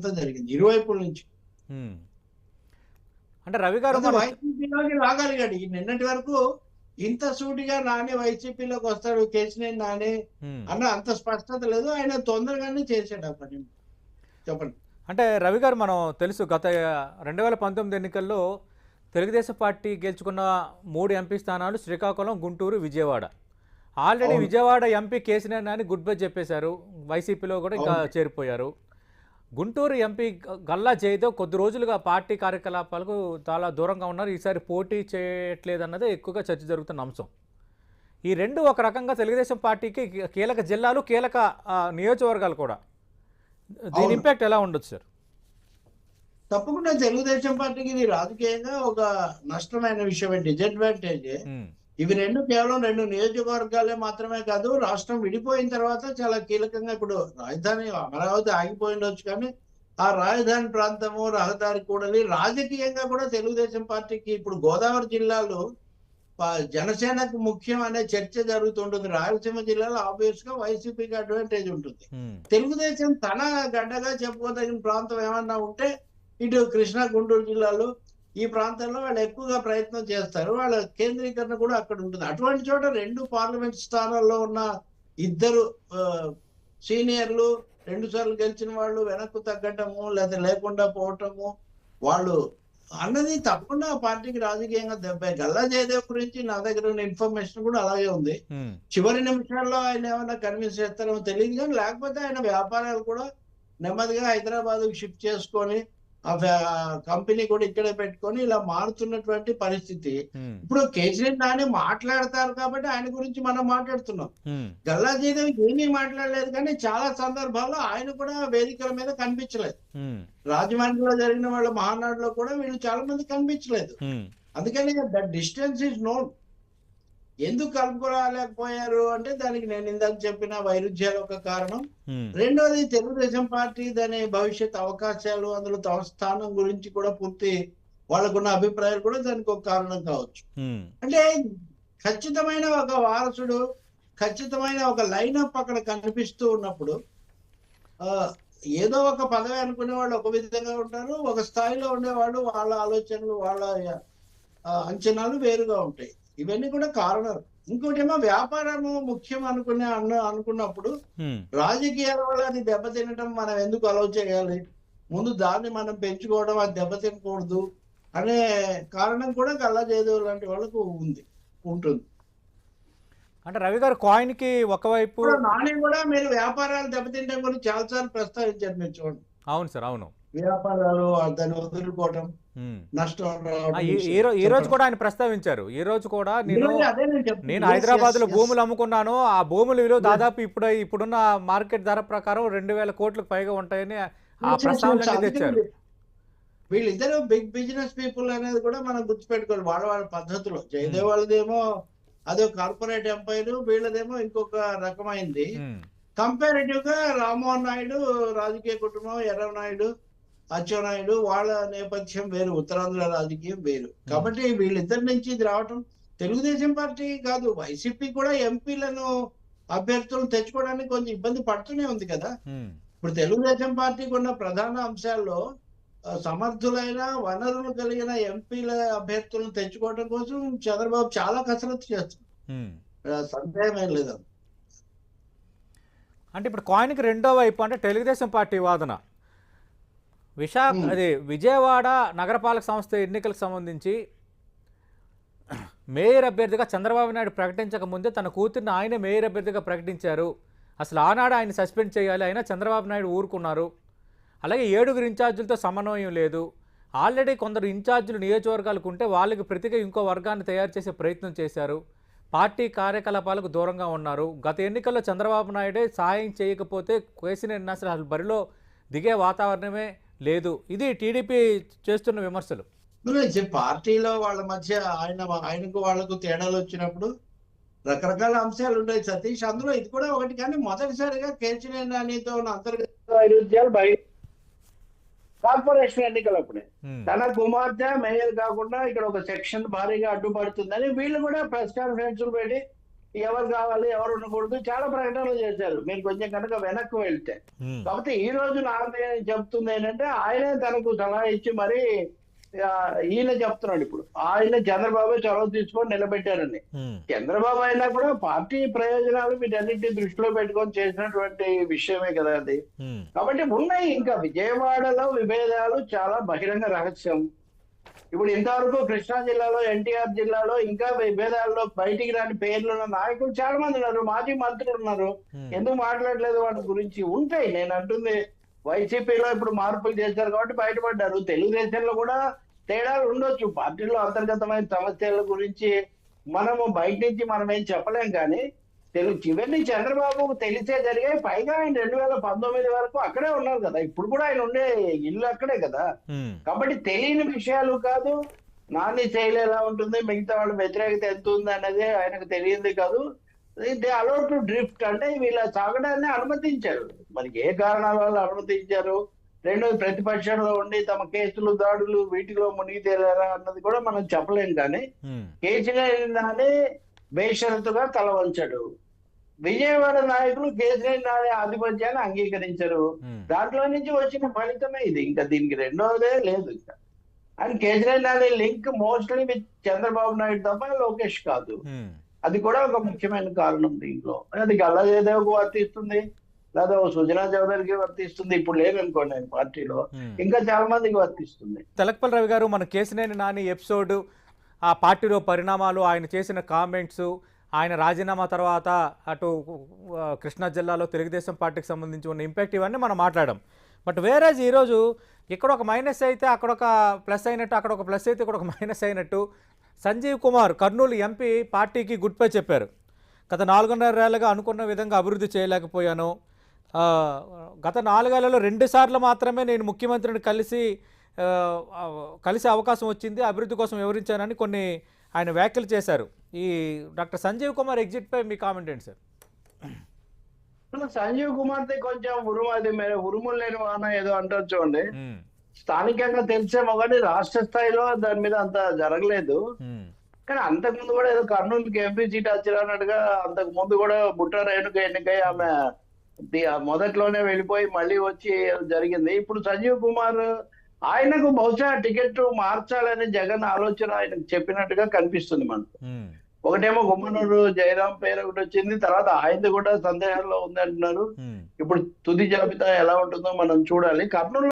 అంతా జరిగింది ఇరువైపుల నుంచి. అంటే రవి గారు వైసీపీలోకి రాగలిగాడు నిన్నటి వరకు ఇంత సూటిగా నాని వైసీపీలోకి వస్తాడు కేసినేని నాని. అన్న అంత స్పష్టత లేదు ఆయన తొందరగానే చేశాడు ఆ పని చెప్పండి అంటే రవి గారు మనం తెలుసు గత రెండు వేల పంతొమ్మిది ఎన్నికల్లో తెలుగుదేశం పార్టీ గెలుచుకున్న మూడు ఎంపీ స్థానాలు Srikakulam Guntur Vijayawada already. Vijayawada MP KCR Nani goodbye చెప్పేశారు వైసీపీలో కూడా ఇంకా. చేరిపోయారు గుంటూరు ఎంపీ గల్లా జయదేవ్ కొద్ది రోజులుగా పార్టీ కార్యకలాపాలకు చాలా దూరంగా ఉన్నారు. ఈసారి పోటీ చేయట్లేదు అన్నదే ఎక్కువగా చర్చ జరుగుతున్న అంశం. ఈ రెండు ఒక రకంగా తెలుగుదేశం పార్టీకి కీలక జిల్లాలు కీలక నియోజకవర్గాలు కూడా. దీని. ఇంపాక్ట్ ఎలా ఉండొచ్చు సార్? తప్పకుండా తెలుగుదేశం పార్టీకి ఇది రాజకీయంగా ఒక నష్టమైన విషయం డిసడ్వాంటేజ్. ఉమ్, ఇవి రెండు కేవలం రెండు నియోజకవర్గాలే మాత్రమే కాదు రాష్ట్రం విడిపోయిన తర్వాత చాలా కీలకంగా ఇప్పుడు రాజధాని అమరావతి ఆగిపోయిండొచ్చు కానీ ఆ రాజధాని ప్రాంతము రహదారి కూడలి రాజకీయంగా కూడా తెలుగుదేశం పార్టీకి ఇప్పుడు గోదావరి జిల్లాలో జనసేనకు ముఖ్యం అనే చర్చ జరుగుతుంటుంది. రాయలసీమ జిల్లాలో ఆబ్వియస్గా వైసీపీకి అడ్వాంటేజ్ ఉంటుంది. తెలుగుదేశం తన గడ్డగా చెప్పుకోదగిన ప్రాంతం ఏమన్నా ఉంటే ఇటు కృష్ణా గుంటూరు జిల్లాలో ఈ ప్రాంతంలో వాళ్ళు ఎక్కువగా ప్రయత్నం చేస్తారు. వాళ్ళ కేంద్రీకరణ కూడా అక్కడ ఉంటుంది. అటువంటి చోట రెండు పార్లమెంట్ స్థానాల్లో ఉన్న ఇద్దరు సీనియర్లు రెండు సార్లు గెలిచిన వాళ్ళు వెనక్కు తగ్గటము లేదా లేకుండా పోవటము వాళ్ళు అన్నది తప్పకుండా పార్టీకి రాజకీయంగా దెబ్బ గల్లా జయదేవ్ గురించి నా దగ్గర ఉన్న ఇన్ఫర్మేషన్ కూడా అలాగే ఉంది. చివరి నిమిషాల్లో ఆయన ఏమైనా కన్విన్స్ చేస్తారో తెలియదు కానీ లేకపోతే ఆయన వ్యాపారాలు కూడా నెమ్మదిగా హైదరాబాద్ షిఫ్ట్ చేసుకొని కంపెనీ కూడా ఇక్కడే పెట్టుకొని ఇలా మారుతున్నటువంటి పరిస్థితి. ఇప్పుడు కేసీఆర్ నాని మాట్లాడతారు కాబట్టి ఆయన గురించి మనం మాట్లాడుతున్నాం. గల్లా జయదేవ్ ఏమీ మాట్లాడలేదు కానీ చాలా సందర్భాల్లో ఆయన కూడా వేదికల మీద కనిపించలేదు. రాజమండ్రిలో జరిగిన వాళ్ళ మహానాడులో కూడా వీళ్ళు చాలా మంది కనిపించలేదు. అందుకని దట్ డిస్టెన్స్ ఇస్ నోన్. ఎందుకు కలుపుకోలేకపోయారు అంటే దానికి నేను ఇందాక చెప్పిన వైరుధ్యాలు ఒక కారణం. రెండోది తెలుగుదేశం పార్టీ దాని భవిష్యత్ అవకాశాలు అందులో తమ స్థానం గురించి కూడా పూర్తి వాళ్ళకున్న అభిప్రాయాలు కూడా దానికి ఒక కారణం కావచ్చు. అంటే ఖచ్చితమైన ఒక వారసుడు ఖచ్చితమైన ఒక లైనప్ అక్కడ కనిపిస్తూ ఉన్నప్పుడు ఏదో ఒక పదవి అనుకునే వాళ్ళు ఒక విధంగా ఉంటారు ఒక స్థాయిలో ఉండేవాళ్ళు వాళ్ళ ఆలోచనలు వాళ్ళ అంచనాలు వేరుగా ఉంటాయి. ఇవన్నీ కూడా కారణాలు ఇంకోటి ఏమో వ్యాపారము ముఖ్యం అనుకునే అన్న అనుకున్నప్పుడు రాజకీయాల వల్ల అది దెబ్బతినటం మనం ఎందుకు అలౌ చేయాలి? ముందు దాన్ని మనం పెంచుకోవడం అది దెబ్బతినకూడదు అనే కారణం కూడా కల్లా జయదేవ్ లాంటి వాళ్ళకు ఉంది ఉంటుంది. అంటే రవి గారు కాయిన్కి ఒకవైపు నాని కూడా మీరు వ్యాపారాలు దెబ్బతింటే గురించి చాలాసార్లు ప్రస్తావించారు మీరు చూడండి. అవును సార్ అవును. వ్యాపారాలు దాన్ని వదులుకోవటం. నష్టం ఈ- రోజు కూడా ఆయన ప్రస్తావించారు. ఈ రోజు కూడా నేను నేను హైదరాబాద్లో. భూములు అమ్ముకున్నాను. ఆ భూముల విలువ దాదాపు ఇప్పుడు ఇప్పుడున్న మార్కెట్ ధర ప్రకారం రెండు వేల కోట్లకు పైగా ఉంటాయని ఆ ప్రస్తావన. తెచ్చారు. వీళ్ళిద్దరు బిగ్ బిజినెస్ పీపుల్ అనేది కూడా మనం గుర్తుపెట్టుకోవాలి. వాళ్ళ వాళ్ళ పద్ధతిలో. జయదేవ్ వాళ్ళదేమో అదో కార్పొరేట్ ఎంపైర్ వీళ్ళదేమో ఇంకొక రకమైంది. కంపారిటివ్గా రామ్మోహన్ నాయుడు రాజకీయ కుటుంబం ఎర్రనాయుడు అచ్చెన్నాయుడు వాళ్ళ నేపథ్యం వేరు ఉత్తరాంధ్ర రాజకీయం వేరు. కాబట్టి వీళ్ళిద్దరి నుంచి ఇది రావటం తెలుగుదేశం పార్టీ కాదు వైసీపీ కూడా ఎంపీలను అభ్యర్థులను తెచ్చుకోవడానికి కొంచెం ఇబ్బంది పడుతూనే ఉంది కదా. ఇప్పుడు తెలుగుదేశం పార్టీకి ఉన్న ప్రధాన అంశాల్లో సమర్థులైన వనరులు కలిగిన ఎంపీల అభ్యర్థులను తెచ్చుకోవడం కోసం చంద్రబాబు చాలా కసరత్తు చేస్తున్నారు. సందేహం ఏం లేదు. అంటే ఇప్పుడు కాయిన్కి రెండో వైపు అంటే తెలుగుదేశం పార్టీ వాదన. విశాఖ. అది విజయవాడ నగరపాలక సంస్థ ఎన్నికలకు సంబంధించి మేయర్ అభ్యర్థిగా చంద్రబాబు నాయుడు ప్రకటించక ముందే తన కూతుర్ని ఆయనే మేయర్ అభ్యర్థిగా ప్రకటించారు. అసలు ఆనాడు ఆయన సస్పెండ్ చేయాలి అయినా చంద్రబాబు నాయుడు ఊరుకున్నారు. అలాగే ఏడుగురు ఇన్ఛార్జీలతో సమన్వయం లేదు. ఆల్రెడీ కొందరు ఇన్ఛార్జీలు నియోజకవర్గాలకు ఉంటే వాళ్ళకి ప్రతిగా ఇంకో వర్గాన్ని తయారు చేసే ప్రయత్నం చేశారు. పార్టీ కార్యకలాపాలకు దూరంగా ఉన్నారు. గత ఎన్నికల్లో చంద్రబాబు నాయుడే సాయం చేయకపోతే కేసీఆర్ అసలు బరిలో దిగే వాతావరణమే లేదు. ఇది టీడీపీ చేస్తున్న విమర్శలు. పార్టీలో వాళ్ళ మధ్య ఆయన ఆయనకు వాళ్ళకు తేడాలు వచ్చినప్పుడు రకరకాల అంశాలు ఉన్నాయి. సతీష్ అందులో ఇది కూడా ఒకటి కానీ మొదటిసారిగా కేసీఆర్ నానితో ఉన్న అంతర్గత వైరుధ్యాలు బయట కార్పొరేషన్ ఎన్నికలప్పుడే. తన కుమార్తె మేయర్ కాకుండా ఇక్కడ ఒక సెక్షన్ భారీగా అడ్డుపడుతుందని వీళ్ళు కూడా ప్రెస్ కాన్ఫరెన్స్ పెట్టి ఎవరు కావాలి ఎవరు ఉండకూడదు చాలా ప్రకటనలు చేశారు. మీరు కొంచెం కనుక వెనక్కి వెళ్తే. కాకపోతే ఈ రోజు నాకు చెప్తుంది ఏంటంటే ఆయనే తనకు సలహా ఇచ్చి మరి ఈయన చెప్తున్నాడు ఇప్పుడు. ఆయన చంద్రబాబు చొరవ తీసుకొని నిలబెట్టారని. చంద్రబాబు అయినా కూడా పార్టీ ప్రయోజనాలు వీటన్నిటిని దృష్టిలో పెట్టుకొని చేసినటువంటి విషయమే కదా అది కాబట్టి ఉన్నాయి ఇంకా విజయవాడలో విభేదాలు చాలా బహిరంగ రహస్యం. ఇప్పుడు ఇంతవరకు కృష్ణా జిల్లాలో ఎన్టీఆర్ జిల్లాలో ఇంకా విభేదాల్లో బయటికి రాని పేర్లు ఉన్న నాయకులు చాలా మంది ఉన్నారు. మాజీ మంత్రులు ఉన్నారు. ఎందుకు మాట్లాడలేదు వాటి గురించి? ఉంటాయి నేను అంటుంది వైసీపీలో ఇప్పుడు మార్పులు చేశారు కాబట్టి బయటపడ్డారు. తెలుగుదేశంలో కూడా తేడాలు ఉండొచ్చు. పార్టీలో అంతర్గతమైన సమస్యల గురించి మనము బయట నుంచి మనం ఏం చెప్పలేం కానీ తెలుగు చివరిని చంద్రబాబు తెలిసే జరిగాయి. పైగా ఆయన రెండు వేల పంతొమ్మిది వరకు అక్కడే ఉన్నారు కదా. ఇప్పుడు కూడా ఆయన ఉండే ఇల్లు అక్కడే కదా. కాబట్టి తెలియని విషయాలు కాదు. నాని శైలి ఎలా ఉంటుంది మిగతా వాళ్ళ వ్యతిరేకత ఎంత ఉంది అనేది ఆయనకు తెలియంది కాదు. దే అలౌ టు డ్రిఫ్ట్ అంటే వీళ్ళ సాగడాన్ని అనుమతించారు. మరి ఏ కారణాల వల్ల అనుమతించారు? రెండోది ప్రతిపక్షంలో ఉండి తమ కేసులు దాడులు వీటిలో మునిగి తేలారా అన్నది కూడా మనం చెప్పలేం కానీ కేసీఆర్ బేషరతుగా తల వంచాడు. విజయవాడ నాయకులు కేసీఆర్ నాని ఆధిపత్యాన్ని అంగీకరించరు. దాంట్లో నుంచి వచ్చిన ఫలితమే ఇది. ఇంకా దీనికి రెండోదే లేదు ఇంకా. And Kejriwal Nani link mostly with Chandrababu Naidu తప్ప లోకేష్ కాదు. అది కూడా ఒక ముఖ్యమైన కారణం దీంట్లో. అది గల్లా జయదేవ్కు వర్తిస్తుంది. లేదా ఓ సుజనా చౌదరికి వర్తిస్తుంది. ఇప్పుడు లేదనుకోండి పార్టీలో. ఇంకా చాలా మందికి వర్తిస్తుంది. తెలకపల్లి రవి గారు మన కేసినేని నాని ఎపిసోడ్ ఆ పార్టీలో పరిణామాలు ఆయన చేసిన కామెంట్స్ ఆయన రాజీనామా తర్వాత అటు కృష్ణా జిల్లాలో తెలుగుదేశం పార్టీకి సంబంధించి ఉన్న ఇంపాక్ట్ ఇవన్నీ మనం మాట్లాడాం. బట్ వేరేజ్ ఈరోజు ఇక్కడ ఒక మైనస్ అయితే అక్కడ ఒక ప్లస్ అయినట్టు అక్కడ ఒక ప్లస్ అయితే ఇక్కడ ఒక మైనస్ అయినట్టు సంజీవ్ కుమార్ కర్నూలు ఎంపీ పార్టీకి గుడ్ బై చెప్పారు. గత నాలుగున్నరేళ్ళగా అనుకున్న విధంగా అభివృద్ధి చేయలేకపోయాను. గత నాలుగేళ్ళలో రెండుసార్లు మాత్రమే నేను ముఖ్యమంత్రిని కలిసి కలిసే అవకాశం వచ్చింది అభివృద్ధి కోసం వివరించానని కొన్ని ఆయన వ్యాఖ్యలు చేశారు. ఈ డాక్టర్ సంజీవ్ కుమార్ ఎగ్జిట్ పై మీ కామెంట్ ఏంటి సార్? సంజీవ్ కుమార్ కొంచెం ఉరుము అది మీరు ఉరుములు లేని వాన ఏదో అంటారు చూడండి. స్థానికంగా తెలిసేమో కానీ రాష్ట్ర స్థాయిలో దాని మీద అంత జరగలేదు. కానీ అంతకు ముందు కూడా ఏదో కర్నూలుకి ఎంపీ సీట్ వచ్చినట్టుగా అంతకు ముందు కూడా బుట్ట రేణుక ఎన్నికై ఆమె మొదట్లోనే వెళ్ళిపోయి మళ్ళీ వచ్చి జరిగింది. ఇప్పుడు సంజీవ్ కుమార్ ఆయనకు బహుశా టికెట్ మార్చాలని జగన్ ఆలోచన ఆయనకు చెప్పినట్టుగా కనిపిస్తుంది మనకు. ఒకటేమో గుమ్మనూరు జయరాం పేరు ఒకటి వచ్చింది తర్వాత ఆయనది కూడా సందేహాల్లో ఉంది అంటున్నారు. ఇప్పుడు తుది జాబితా ఎలా ఉంటుందో మనం చూడాలి. కర్నూలు